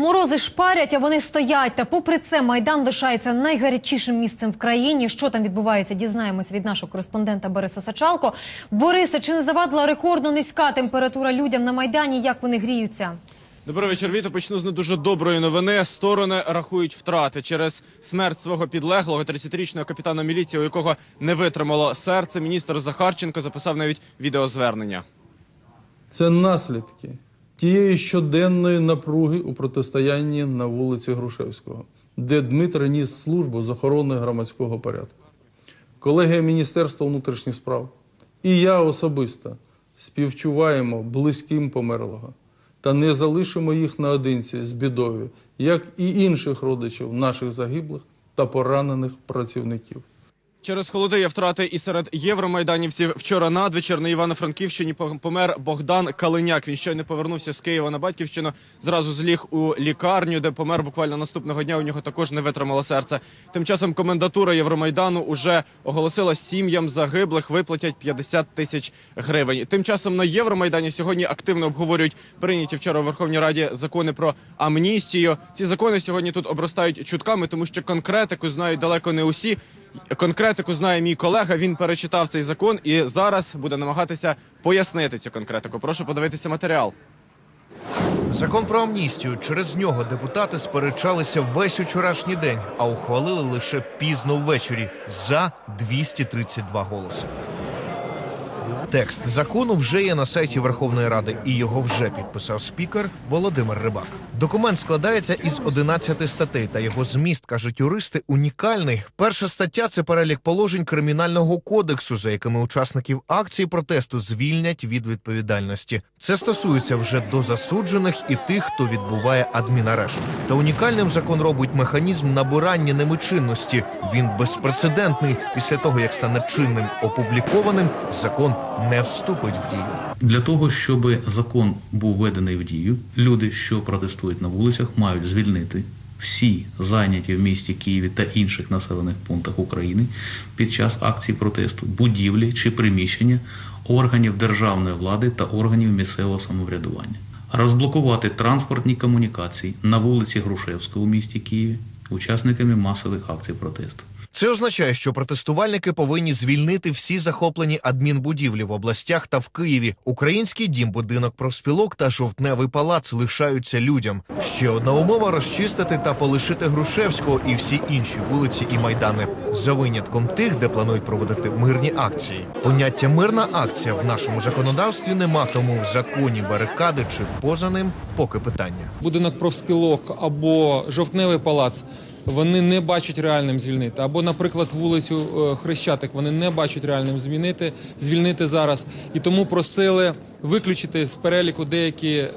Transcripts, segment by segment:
Морози шпарять, а вони стоять. Та попри це майдан лишається найгарячішим місцем в країні. Що там відбувається, дізнаємось від нашого кореспондента Бориса Сачалко. Борисе, чи не завадила рекордно низька температура людям на майдані? Як вони гріються? Добрий вечір, Віто. Почну з не дуже доброї новини. Сторони рахують втрати через смерть свого підлеглого 30-річного капітана міліції, у якого не витримало серце. Міністр Захарченко записав навіть відеозвернення. Це наслідки тієї щоденної напруги у протистоянні на вулиці Грушевського, де Дмитро ніс службу з охорони громадського порядку. Колегія Міністерства внутрішніх справ і я особисто співчуваємо близьким померлого та не залишимо їх наодинці з бідою, як і інших родичів наших загиблих та поранених працівників. Через холоди є втрати і серед євромайданівців. Вчора надвечір на Івано-Франківщині помер Богдан Калиняк. Він щойно повернувся з Києва на батьківщину. Зразу зліг у лікарню, де помер буквально наступного дня. У нього також не витримало серце. Тим часом комендатура Євромайдану уже оголосила сім'ям загиблих виплатять 50 тисяч гривень. Тим часом на Євромайдані сьогодні активно обговорюють прийняті вчора у Верховній Раді закони про амністію. Ці закони сьогодні тут обростають чутками, тому що конкретику знають далеко не усі. Конкретику знає мій колега. Він перечитав цей закон і зараз буде намагатися пояснити цю конкретику. Прошу подивитися матеріал. Закон про амністію. Через нього депутати сперечалися весь учорашній день, а ухвалили лише пізно ввечері за 232 голоси. Текст закону вже є на сайті Верховної Ради, і його вже підписав спікер Володимир Рибак. Документ складається із 11 статей, та його зміст кажуть юристи унікальний. Перша стаття це перелік положень кримінального кодексу, за якими учасників акції протесту звільнять від відповідальності. Це стосується вже до засуджених і тих, хто відбуває адмінарешт. Та унікальним закон робить механізм набирання немичинності. Він безпрецедентний. Після того як стане чинним опублікованим, закон не вступить в дію. Для того, щоб закон був введений в дію, люди, що протестують на вулицях, мають звільнити всі зайняті в місті Києві та інших населених пунктах України під час акції протесту будівлі чи приміщення органів державної влади та органів місцевого самоврядування, розблокувати транспортні комунікації на вулиці Грушевського у місті Києві учасниками масових акцій протесту. Це означає, що протестувальники повинні звільнити всі захоплені адмінбудівлі в областях та в Києві. Український дім, будинок профспілок та жовтневий палац лишаються людям. Ще одна умова розчистити та полишити Грушевського і всі інші вулиці і майдани за винятком тих, де планують проводити мирні акції. Поняття мирна акція в нашому законодавстві нема, тому в законі барикади чи поза ним поки питання. будинок профспілок або жовтневий палац вони не бачать реальним звільнити. Або, наприклад, вулицю е, Хрещатик вони не бачать реальним звільнити, звільнити зараз. І тому просили виключити з переліку деякі е,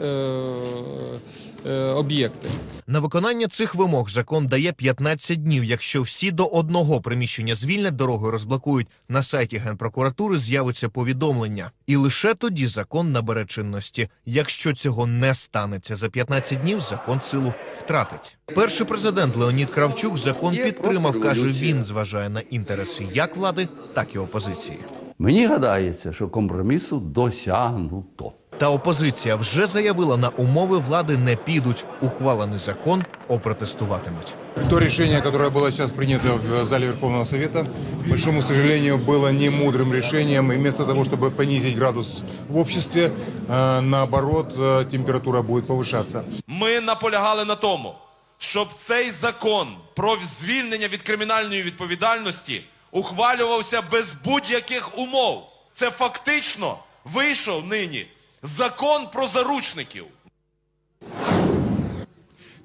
об'єкти. На виконання цих вимог закон дає 15 днів. Якщо всі до одного приміщення звільнять, дорогу розблокують. На сайті Генпрокуратури з'явиться повідомлення. І лише тоді закон набере чинності. Якщо цього не станеться за 15 днів, закон силу втратить. Перший президент Леонід Кравчук закон підтримав. каже, він зважає на інтереси як влади, так і опозиції. Мені гадається, що компромісу досягнуто Та опозиція вже заявила, на умови влади не підуть. Ухвалений закон опротестуватимуть. То решение, которое было сейчас принято в зале Верховного Совета, к большому сожалению, было не мудрым решением. И вместо того, чтобы понизить градус в обществе, э, наоборот, э, температура будет повышаться. Ми наполягали на тому, щоб цей закон про звільнення від кримінальної відповідальності ухвалювався без будь-яких умов. Це фактично вийшов нині закон про заручників.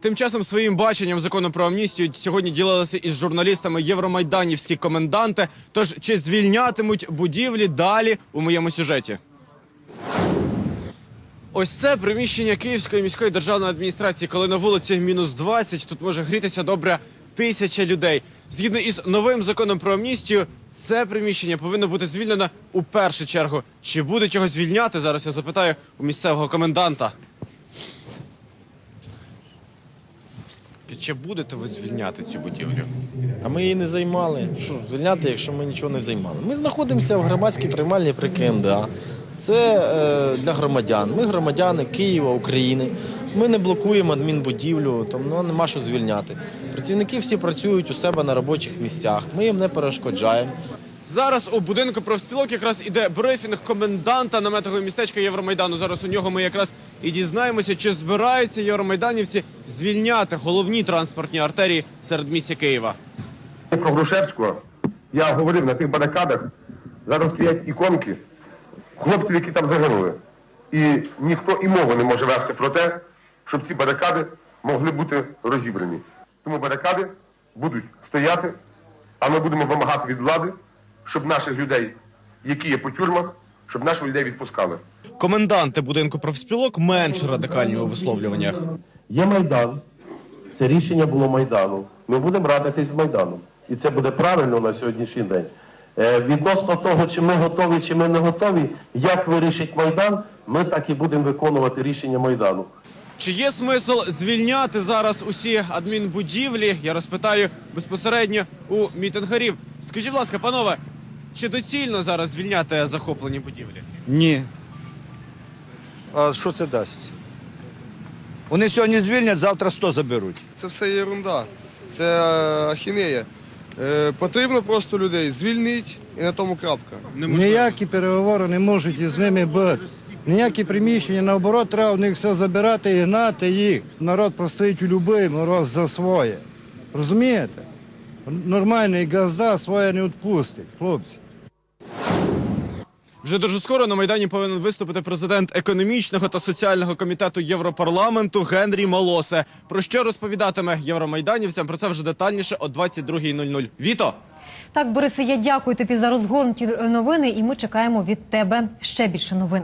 Тим часом своїм баченням закону про амністію сьогодні ділилися із журналістами євромайданівські коменданти. Тож чи звільнятимуть будівлі далі у моєму сюжеті? Ось це приміщення Київської міської державної адміністрації, коли на вулиці мінус 20, тут може грітися добре тисяча людей. Згідно із новим законом про амністію, це приміщення повинно бути звільнено у першу чергу. Чи будуть його звільняти? Зараз я запитаю у місцевого коменданта. Чи будете ви звільняти цю будівлю? А ми її не займали. Що звільняти, якщо ми нічого не займали? Ми знаходимося в громадській приймальні при КМДА. Це е, для громадян. Ми громадяни Києва, України. Ми не блокуємо адмінбудівлю, тому ну, нема що звільняти. Працівники всі працюють у себе на робочих місцях. Ми їм не перешкоджаємо. Зараз у будинку профспілок якраз іде брифінг коменданта наметового містечка Євромайдану. Зараз у нього ми якраз і дізнаємося, чи збираються євромайданівці звільняти головні транспортні артерії серед місця Києва. Про Грушевського я говорив на тих барикадах. Зараз стоять іконки хлопців, які там загинули. І ніхто і мови не може вести про те, щоб ці барикади могли бути розібрані. Тому барикади будуть стояти, а ми будемо вимагати від влади, щоб наших людей, які є по тюрмах, щоб наших людей відпускали. Коменданти будинку профспілок менш радикальні у висловлюваннях. Є Майдан. Це рішення було Майдану. Ми будемо радитись з Майданом. І це буде правильно на сьогоднішній день. Е, Відносно того, чи ми готові, чи ми не готові, як вирішить Майдан, ми так і будемо виконувати рішення Майдану. Чи є смисл звільняти зараз усі адмінбудівлі? Я розпитаю безпосередньо у мітингарів. Скажіть, будь ласка, панове, чи доцільно зараз звільняти захоплені будівлі? Ні. А що це дасть? Вони сьогодні звільнять, завтра 100 заберуть. Це все єрунда. Це е, ахінея. Е, Потрібно просто людей звільнити і на тому крапка. Ніякі переговори не можуть із ними бути. Ніякі приміщення, наоборот, треба в них все забирати і гнати їх. Народ простоїть у будь-який мороз за своє. Розумієте? Нормальний газда своє не відпустить, хлопці. Вже дуже скоро на майдані повинен виступити президент економічного та соціального комітету Європарламенту Генрі Малосе. Про що розповідатиме євромайданівцям? Про це вже детальніше о 22.00. Віто! Так, Борисе, я дякую тобі за розгорнуті новини, і ми чекаємо від тебе ще більше новин.